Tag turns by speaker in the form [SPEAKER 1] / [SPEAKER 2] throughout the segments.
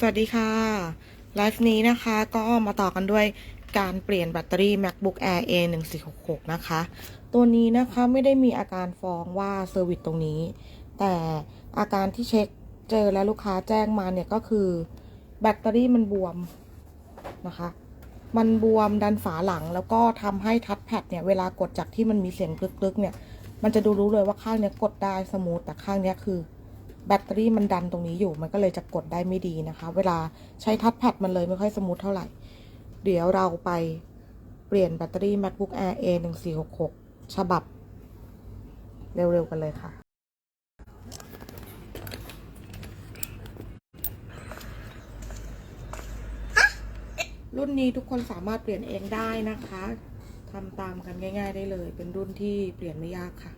[SPEAKER 1] สวัสดีค่ะไลฟ์นี้นะคะก็มาต่อกันด้วยการเปลี่ยนแบตเตอรี่ MacBook Air A 1 4 6 6นะคะ ตัวนี้นะคะไม่ได้มีอาการฟ้องว่าเซอร์วิสตรงนี้ แต่อาการที่เช็คเจอและลูกค้าแจ้งมาเนี่ยก็คือ แบตเตอรี่มันบวมนะคะ มันบวมดันฝาหลังแล้วก็ทำให้ทัชแพดเนี่ย เวลากดจากที่มันมีเสียงกรึกๆเนี่ย มันจะดูรู้เลยว่าข้างเนี้ยกดได้สมูทแต่ข้างเนี้ยคือ แบตเตอรี่มันดันตรงนี้อยู่ มันก็เลยจะกดได้ไม่ดีนะคะ เวลาใช้ทัชแพดมันเลยไม่ค่อยสมูทเท่าไหร่ เดี๋ยวเราไปเปลี่ยนแบตเตอรี่ MacBook Air A 1 4 6 6ฉบับ เร็วๆกันเลยค่ะ รุ่นนี้ทุกคนสามารถเปลี่ยนเองได้นะคะทำตามกันง่าย ๆ ได้เลย เป็นรุ่นที่เปลี่ยนไม่ยากค่ะ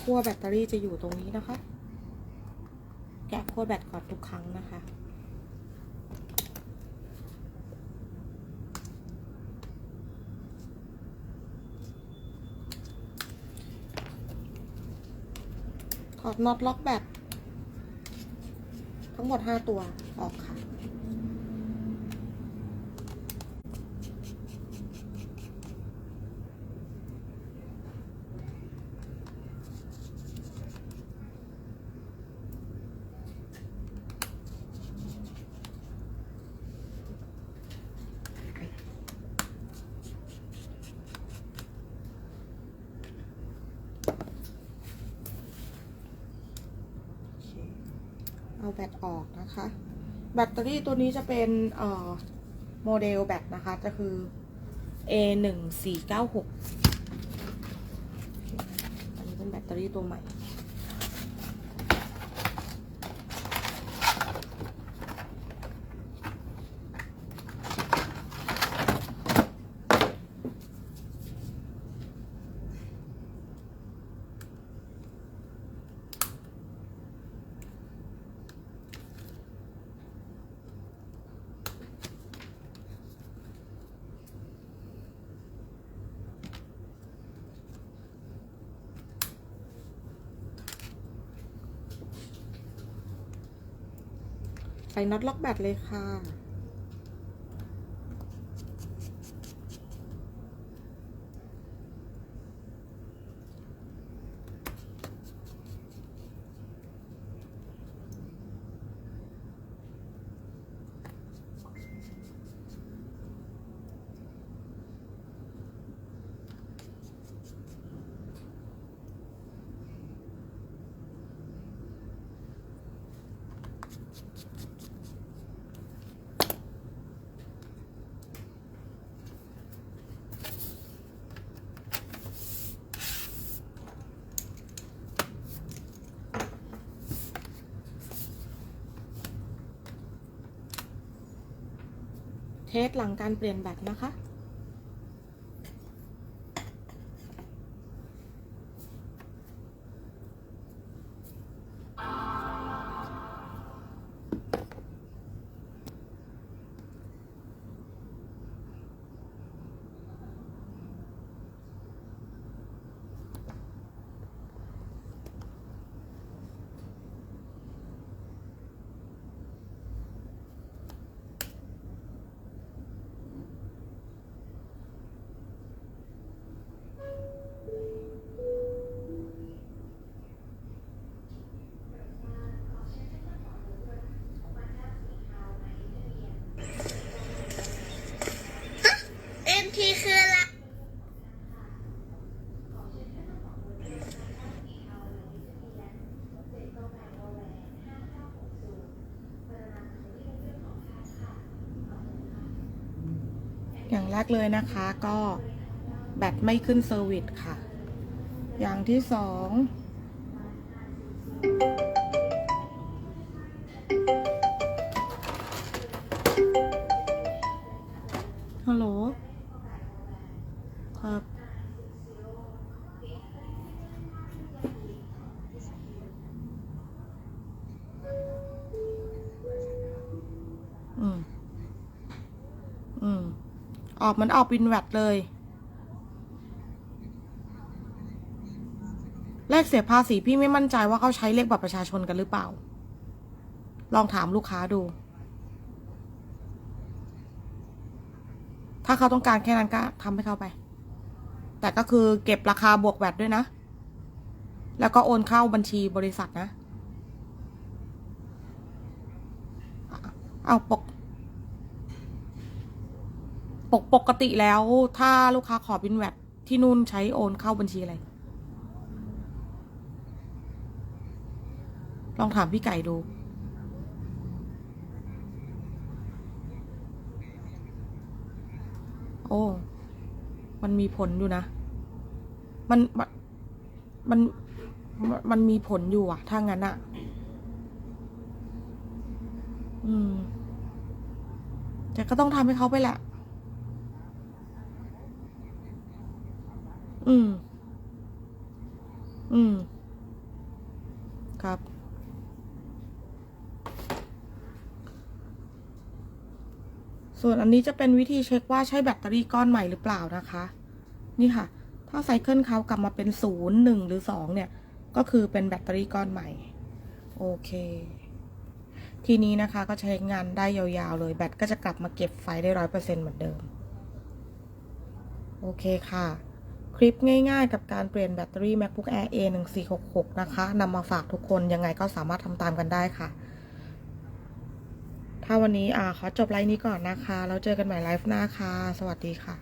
[SPEAKER 1] ขั้วแบตเตอรี่จะอยู่ตรงนี้นะคะ แกะขั้วแบตก่อนทุกครั้งนะคะ ถอดน็อตล็อกแบตทั้งหมด 5 ตัวออกค่ะ เอาแบตออกนะคะ แบตเตอรี่ตัวนี้จะเป็นโมเดลแบตนะคะ จะคือ A หนึ่งสี่เก้าหกอันนี้เป็นแบตเตอรี่ตัวใหม่ น็อตล็อกแบตเลยค่ะ เทสหลังการเปลี่ยนแบตนะคะ
[SPEAKER 2] อ
[SPEAKER 1] ย่างแรกเลยนะคะก็แบตไม่ขึ้นเซอร์วิสค่ะ อย่างที่สอง ออกมันออกบินแวดเลย เลขเสียภาษีพี่ไม่มั่นใจว่าเขาใช้เลขบัตรประชาชนกันหรือเปล่า ลองถามลูกค้าดู ถ้าเขาต้องการแค่นั้นก็ทำให้เขาไป แต่ก็คือเก็บราคาบวกแวดด้วยนะ แล้วก็โอนเข้าบัญชีบริษัทนะ เอาปก ปกปกติแล้วถ้าลูกค้าขอบินแวดที่นู่นใช้โอนเข้าบัญชีอะไร ลองถามพี่ไก่ดู โอ้ มันมีผลอยู่นะ มัน มัน มันมันมีผลอยู่อะถ้างั้นอะอืมแต่ก็ต้องทำให้เขาไปแหละ อืม อืม ครับ ส่วนอันนี้จะเป็นวิธีเช็คว่าใช่แบตเตอรี่ก้อนใหม่หรือเปล่านะคะ นี่ค่ะ ถ้าไซเคิลเขากลับมาเป็นศูนย์หนึ่งหรือสองเนี่ย ก็คือเป็นแบตเตอรี่ก้อนใหม่ โอเค ทีนี้นะคะก็ใช้งานได้ยาวๆเลย แบตก็จะกลับมาเก็บไฟได้ร้อยเปอร์เซ็นต์เหมือนเดิม โอเคค่ะ คลิปง่ายๆ กับการเปลี่ยนแบตเตอรี่ MacBook Air A 1 4 6 6นะคะนำมาฝากทุกคนยังไงก็สามารถทำตามกันได้ค่ะ ถ้าวันนี้อ่าขอจบไลฟ์นี้ก่อนนะคะ แล้วเจอกันใหม่ไลฟ์หน้าค่ะ สวัสดีค่ะ